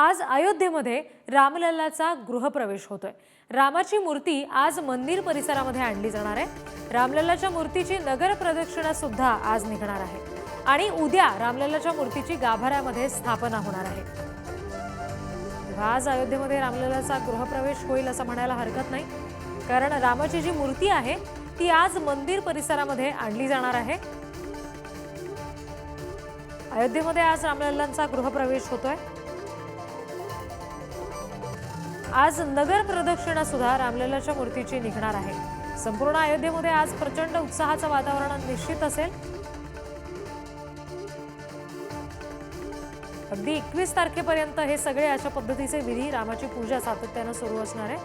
आज अयोध्येमध्ये रामलल्लाचा गृहप्रवेश होतोय. रामाची मूर्ती आज मंदिर परिसरामध्ये आणली जाणार आहे. रामलल्लाच्या मूर्तीची नगर प्रदक्षिणा सुद्धा आज निघणार आहे. आणि उद्या रामलल्लाच्या मूर्तीची गाभाऱ्यामध्ये स्थापना होणार आहे. आज अयोध्येमध्ये रामलल्लाचा गृहप्रवेश होईल असं म्हणायला हरकत नाही. कारण रामाची जी मूर्ती आहे ती आज मंदिर परिसरामध्ये आणली जाणार आहे. अयोध्येमध्ये आज रामलल्लांचा गृहप्रवेश होतोय. आज नगर प्रदक्षिणा सुद्धा रामलल्लाच्या मूर्तीची निघणार आहे. संपूर्ण अयोध्येमध्ये आज प्रचंड उत्साहाचं वातावरण निश्चित असेल. अगदी एकवीस तारखेपर्यंत हे सगळे अशा पद्धतीचे विधी रामाची पूजा सातत्यानं सुरू असणार आहे.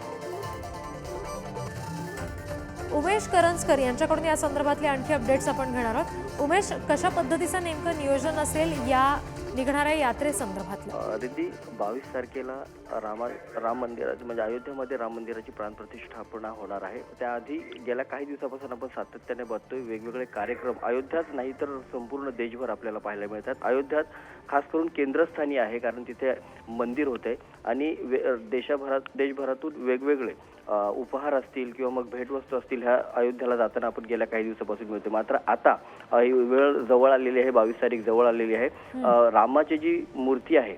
उमेश करंजकर यांच्याकडून या संदर्भातले आणखी अपडेट्स आपण घेणार आहोत. उमेश कशा पद्धतीचं नेमकं नियोजन असेल या निघणाऱ्या यात्रेसंदर्भातलं. रिद्धी बावीस तारखेला रामा राम मंदिराची म्हणजे अयोध्येमध्ये राम मंदिराची प्राणप्रतिष्ठापना होणार आहे. त्याआधी गेल्या काही दिवसापासून आपण सातत्याने बघतोय वेगवेगळे कार्यक्रम अयोध्याच नाही तर संपूर्ण देशभर आपल्याला पाहायला मिळतात. अयोध्यात खास करून केंद्रस्थानी आहे कारण तिथे मंदिर होते. आणि वे- देशभरात देशभरातून वेगवेगळे उपहार असतील किंवा मग भेटवस्तू असतील ह्या अयोध्येला जाताना आपण गेल्या काही दिवसापासून मिळते मात्र आता ही वेळ जवळ आलेली आहे बावीस तारीख जवळ आलेली आहे. अ, रामाची जी मूर्ती आहे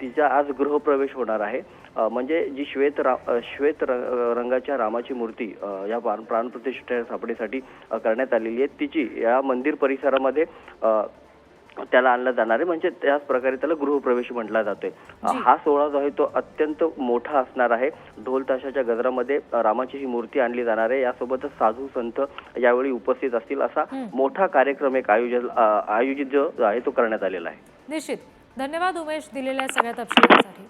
तिचा आज गृहप्रवेश होणार आहे. म्हणजे जी श्वेत रा श्वेत रंगाच्या रामाची मूर्ती या प्राण प्राणप्रतिष्ठा स्थापनेसाठी करण्यात आलेली आहे तिची या मंदिर परिसरामध्ये त्याला आणलं जाणार आहे. म्हणजे त्याच प्रकारे त्याला गृहप्रवेश म्हटला जातोय. हा सोहळा जो आहे तो अत्यंत मोठा असणार आहे. ढोल ताशाच्या गजरामध्ये रामाची ही मूर्ती आणली जाणार आहे. यासोबतच साधू संत यावेळी उपस्थित असतील असा. मोठा कार्यक्रम एक आयोजन आयोजित जो आहे तो करण्यात आलेला आहे. निश्चित. धन्यवाद उमेश दिलेल्या सगळ्या तपशिलांसाठी.